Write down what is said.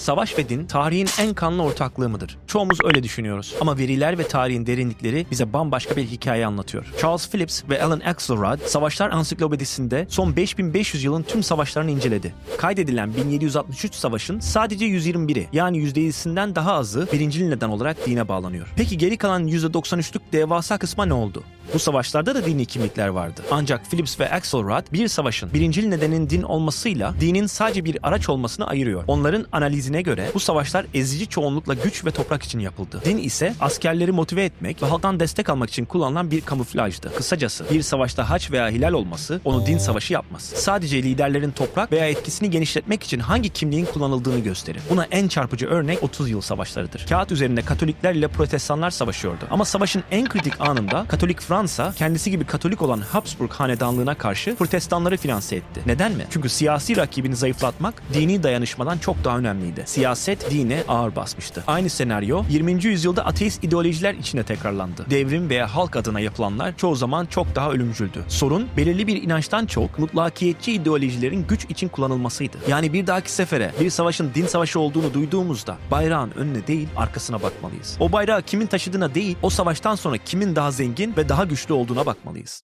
Savaş ve din tarihin en kanlı ortaklığı mıdır? Çoğumuz öyle düşünüyoruz. Ama veriler ve tarihin derinlikleri bize bambaşka bir hikaye anlatıyor. Charles Phillips ve Alan Axelrod Savaşlar Ansiklopedisi'nde son 5500 yılın tüm savaşlarını inceledi. Kaydedilen 1763 savaşın sadece 121'i yani %7'sinden daha azı birincil neden olarak dine bağlanıyor. Peki geri kalan %93'lük devasa kısma ne oldu? Bu savaşlarda da dini kimlikler vardı. Ancak Phillips ve Axelrod bir savaşın birincil nedenin din olmasıyla dinin sadece bir araç olmasını ayırıyor. Onların analizine göre bu savaşlar ezici çoğunlukla güç ve toprak için yapıldı. Din ise askerleri motive etmek ve halktan destek almak için kullanılan bir kamuflajdı. Kısacası bir savaşta haç veya hilal olması onu din savaşı yapmaz. Sadece liderlerin toprak veya etkisini genişletmek için hangi kimliğin kullanıldığını gösterir. Buna en çarpıcı örnek 30 yıl savaşlarıdır. Kağıt üzerinde Katolikler ile Protestanlar savaşıyordu. Ama savaşın en kritik anında Katolik Fransa kendisi gibi Katolik olan Habsburg hanedanlığına karşı Protestanları finanse etti. Neden mi? Çünkü siyasi rakibini zayıflatmak dini dayanışmadan çok daha önemliydi. Siyaset dine ağır basmıştı. Aynı senaryo 20. yüzyılda ateist ideolojiler içinde tekrarlandı. Devrim veya halk adına yapılanlar çoğu zaman çok daha ölümcüldü. Sorun belirli bir inançtan çok mutlakiyetçi ideolojilerin güç için kullanılmasıydı. Yani bir dahaki sefere bir savaşın din savaşı olduğunu duyduğumuzda bayrağın önüne değil arkasına bakmalıyız. O bayrağı kimin taşıdığına değil o savaştan sonra kimin daha zengin ve daha güçlü olduğuna bakmalıyız.